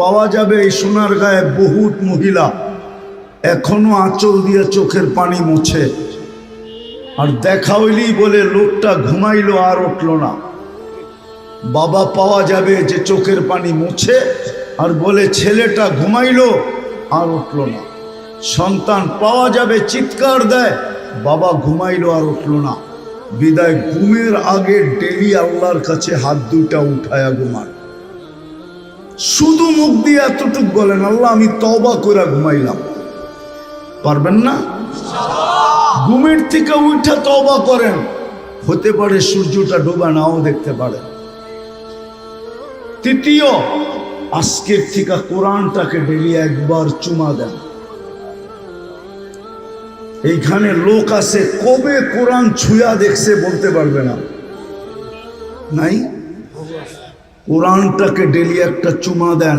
পাওয়া যাবে এই সোনার গায়ে বহুত মহিলা। এখনও আঁচল দিয়ে চোখের পানি মুছে। আর দেখা হইলেই বলে, লোকটা ঘুমাইলো আর উঠল না। বাবা পাওয়া যাবে যে চোখের পানি মুছে, আর বলে, ছেলেটা ঘুমাইলো আর উঠল না। সন্তান পাওয়া যাবে চিৎকার দেয়, বাবা ঘুমাইলো আর উঠল না। বিদায়, ঘুমের আগে ডেলি আল্লাহর কাছে হাত দুইটা উঠায়া ঘুমান। শুধু মুখ দিয়ে এতটুক বলেন, আল্লাহ, আমি তবা করে ঘুমাইলাম। পারবেন না? ঘুমের থেকে উঠে তবা করেন। হতে পারে সূর্যটা ডোবা, নাও দেখতে পারে। তৃতীয়, আজকের থেকে কোরআনটাকে ডেলি একবার চুমা দেন। এইখানে লোক আছে, কবে কোরআন ছুঁয়া দেখছে বলতে পারবে না। নাই? কোরআনটাকে ডেলি একটা চুমা দেন।